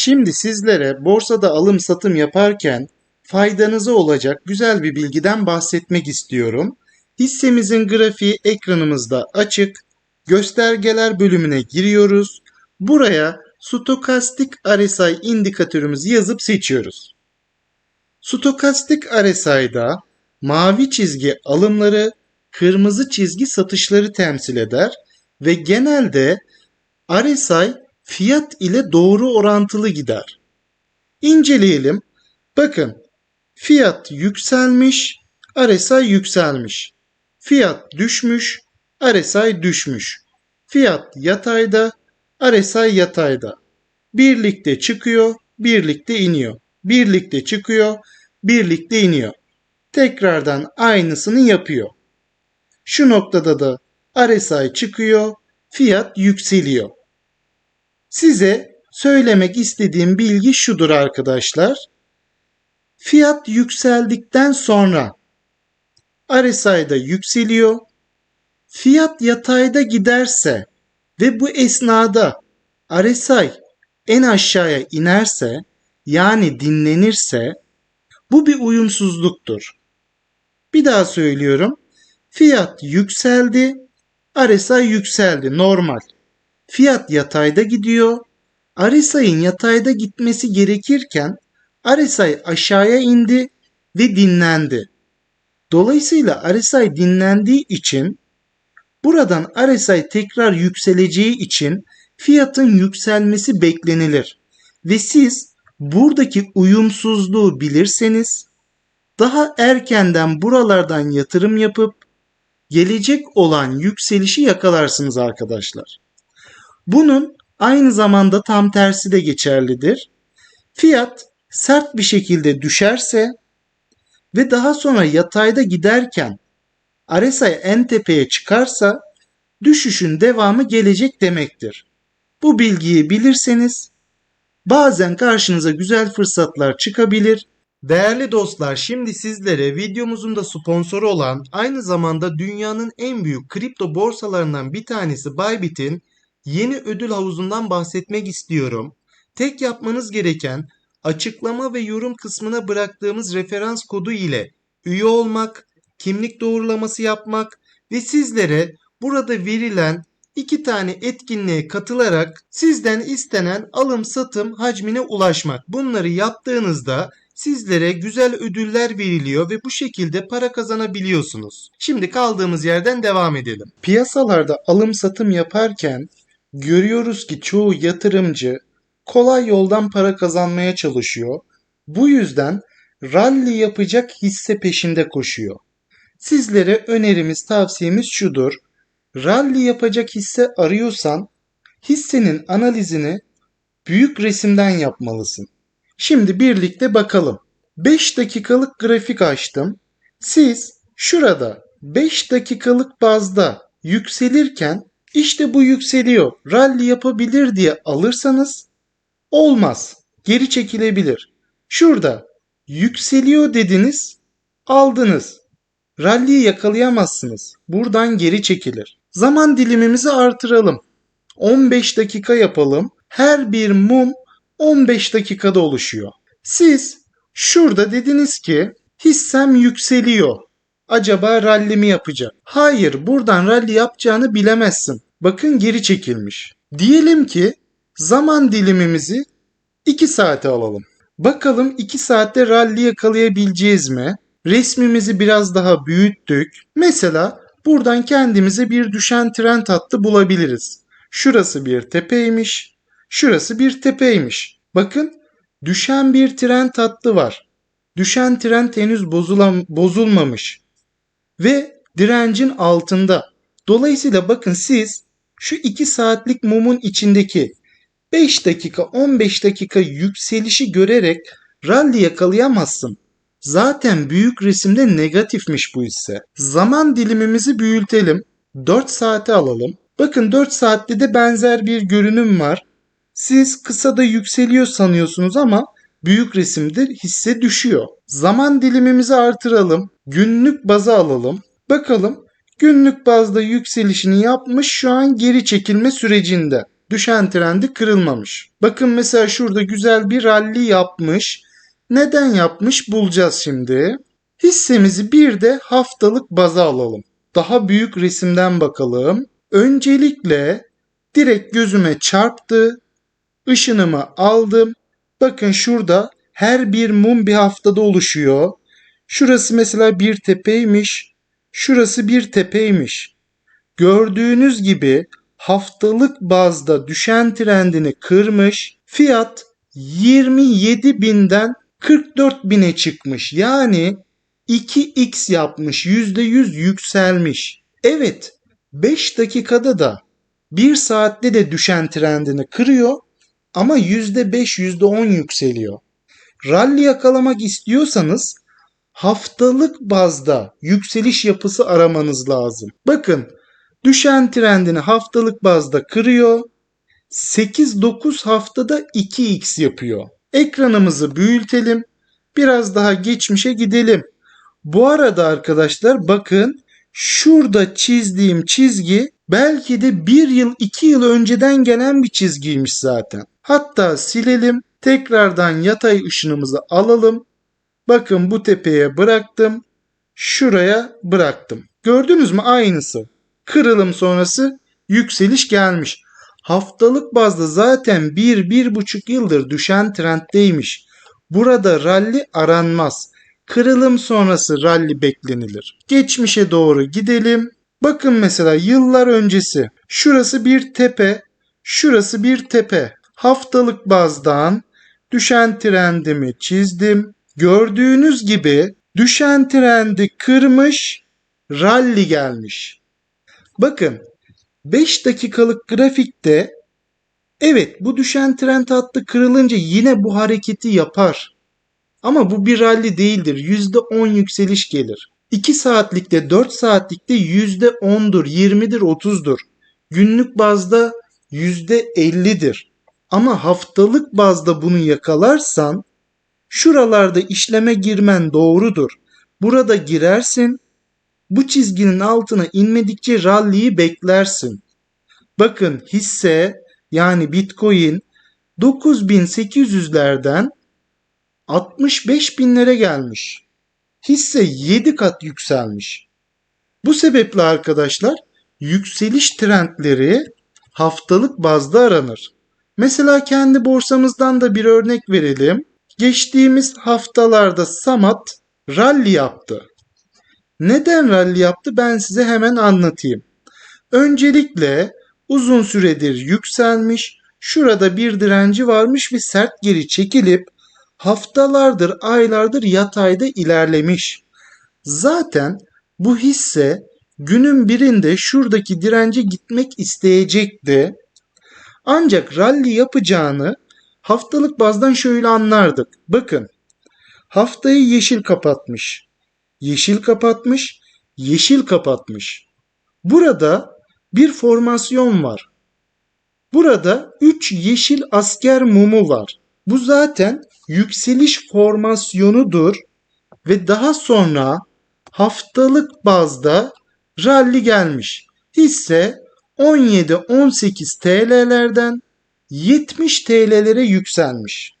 Şimdi sizlere borsada alım satım yaparken faydanıza olacak güzel bir bilgiden bahsetmek istiyorum. Hissemizin grafiği ekranımızda açık. Göstergeler bölümüne giriyoruz. Buraya stokastik RSI indikatörümüzü yazıp seçiyoruz. Stokastik RSI'da mavi çizgi alımları, kırmızı çizgi satışları temsil eder ve genelde RSI fiyat ile doğru orantılı gider. İnceleyelim. Bakın fiyat yükselmiş, RSI yükselmiş. Fiyat düşmüş, RSI düşmüş. Fiyat yatayda, RSI yatayda. Birlikte çıkıyor, birlikte iniyor. Birlikte çıkıyor, birlikte iniyor. Tekrardan aynısını yapıyor. Şu noktada da RSI çıkıyor, fiyat yükseliyor. Size söylemek istediğim bilgi şudur arkadaşlar. Fiyat yükseldikten sonra RSI'da yükseliyor. Fiyat yatayda giderse ve bu esnada RSI en aşağıya inerse yani dinlenirse bu bir uyumsuzluktur. Bir daha söylüyorum. Fiyat yükseldi, RSI yükseldi normal. Fiyat yatayda gidiyor. RSI'nin yatayda gitmesi gerekirken RSI aşağıya indi ve dinlendi. Dolayısıyla RSI dinlendiği için buradan RSI tekrar yükseleceği için fiyatın yükselmesi beklenilir. Ve siz buradaki uyumsuzluğu bilirseniz daha erkenden buralardan yatırım yapıp gelecek olan yükselişi yakalarsınız arkadaşlar. Bunun aynı zamanda tam tersi de geçerlidir. Fiyat sert bir şekilde düşerse ve daha sonra yatayda giderken RSI en tepeye çıkarsa düşüşün devamı gelecek demektir. Bu bilgiyi bilirseniz bazen karşınıza güzel fırsatlar çıkabilir. Değerli dostlar şimdi sizlere videomuzun da sponsoru olan aynı zamanda dünyanın en büyük kripto borsalarından bir tanesi Bybit'in yeni ödül havuzundan bahsetmek istiyorum. Tek yapmanız gereken açıklama ve yorum kısmına bıraktığımız referans kodu ile üye olmak, kimlik doğrulaması yapmak ve sizlere burada verilen iki tane etkinliğe katılarak sizden istenen alım satım hacmine ulaşmak. Bunları yaptığınızda sizlere güzel ödüller veriliyor ve bu şekilde para kazanabiliyorsunuz. Şimdi kaldığımız yerden devam edelim. Piyasalarda alım satım yaparken görüyoruz ki çoğu yatırımcı kolay yoldan para kazanmaya çalışıyor. Bu yüzden rally yapacak hisse peşinde koşuyor. Sizlere önerimiz, tavsiyemiz şudur. Rally yapacak hisse arıyorsan hissenin analizini büyük resimden yapmalısın. Şimdi birlikte bakalım. 5 dakikalık grafik açtım. Siz şurada 5 dakikalık bazda yükselirken işte bu yükseliyor. Rally yapabilir diye alırsanız olmaz. Geri çekilebilir. Şurada yükseliyor dediniz, aldınız. Rally'yi yakalayamazsınız. Buradan geri çekilir. Zaman dilimimizi artıralım. 15 dakika yapalım. Her bir mum 15 dakikada oluşuyor. Siz şurada dediniz ki hissem yükseliyor. Acaba rally mi yapacak? Hayır, buradan rally yapacağını bilemezsin. Bakın geri çekilmiş. Diyelim ki zaman dilimimizi 2 saate alalım. Bakalım 2 saatte rally yakalayabileceğiz mi? Resmimizi biraz daha büyüttük. Mesela buradan kendimize bir düşen trend hattı bulabiliriz. Şurası bir tepeymiş. Şurası bir tepeymiş. Bakın düşen bir trend hattı var. Düşen trend henüz bozulan, bozulmamış. Ve direncin altında. Dolayısıyla bakın siz şu 2 saatlik mumun içindeki 5 dakika 15 dakika yükselişi görerek rally yakalayamazsın. Zaten büyük resimde negatifmiş bu hisse. Zaman dilimimizi büyütelim. 4 saate alalım. Bakın 4 saatte de benzer bir görünüm var. Siz kısada yükseliyor sanıyorsunuz ama büyük resimde hisse düşüyor. Zaman dilimimizi artıralım. Günlük baza alalım. Bakalım günlük bazda yükselişini yapmış şu an geri çekilme sürecinde. düşen trendi kırılmamış. Bakın mesela şurada güzel bir rally yapmış. Neden yapmış bulacağız şimdi. Hissemizi bir de haftalık baza alalım. Daha büyük resimden bakalım. Öncelikle direkt gözüme çarptı. Işınımı aldım. Bakın şurada her bir mum bir haftada oluşuyor. Şurası mesela bir tepeymiş. Şurası bir tepeymiş. Gördüğünüz gibi haftalık bazda düşen trendini kırmış. Fiyat 27 binden 44 bine çıkmış. Yani 2x yapmış. %100 yükselmiş. Evet 5 dakikada da 1 saatte de düşen trendini kırıyor ama %5 %10 yükseliyor. Rally yakalamak istiyorsanız haftalık bazda yükseliş yapısı aramanız lazım. Bakın düşen trendini haftalık bazda kırıyor. 8-9 haftada 2x yapıyor. Ekranımızı büyütelim. Biraz daha geçmişe gidelim. Bu arada arkadaşlar bakın şurada çizdiğim çizgi belki de bir yıl iki yıl önceden gelen bir çizgiymiş zaten. Hatta silelim tekrardan yatay ışınımızı alalım. Bakın bu tepeye bıraktım. Şuraya bıraktım. Gördünüz mü aynısı. Kırılım sonrası yükseliş gelmiş. Haftalık bazda zaten 1-1,5 yıldır düşen trenddeymiş. Burada ralli aranmaz. Kırılım sonrası ralli beklenilir. Geçmişe doğru gidelim. Bakın mesela yıllar öncesi. Şurası bir tepe, şurası bir tepe. Haftalık bazdan düşen trendimi çizdim. Gördüğünüz gibi düşen trendi kırmış, ralli gelmiş. Bakın 5 dakikalık grafikte evet bu düşen trend hattı kırılınca yine bu hareketi yapar. Ama bu bir rally değildir. %10 yükseliş gelir. 2 saatlikte 4 saatlikte %10'dur, 20'dir, 30'dur. Günlük bazda %50'dir. Ama haftalık bazda bunu yakalarsan şuralarda işleme girmen doğrudur. Burada girersin. Bu çizginin altına inmedikçe rally'yi beklersin. Bakın hisse yani Bitcoin 9800'lerden 65 binlere gelmiş. Hisse 7 kat yükselmiş. Bu sebeple arkadaşlar yükseliş trendleri haftalık bazda aranır. Mesela kendi borsamızdan da bir örnek verelim. Geçtiğimiz haftalarda Samat rally yaptı. Neden rally yaptı ben size hemen anlatayım. Öncelikle uzun süredir yükselmiş, şurada bir direnci varmış ve sert geri çekilip haftalardır, aylardır yatayda ilerlemiş. Zaten bu hisse günün birinde şuradaki dirence gitmek isteyecekti. Ancak rally yapacağını haftalık bazdan şöyle anlardık. Bakın haftayı yeşil kapatmış. Yeşil kapatmış, yeşil kapatmış. Burada bir formasyon var. Burada 3 yeşil asker mumu var. Bu zaten yükseliş formasyonudur ve daha sonra haftalık bazda rally gelmiş. Hisse 17-18 TL'lerden 70 TL'lere yükselmiş.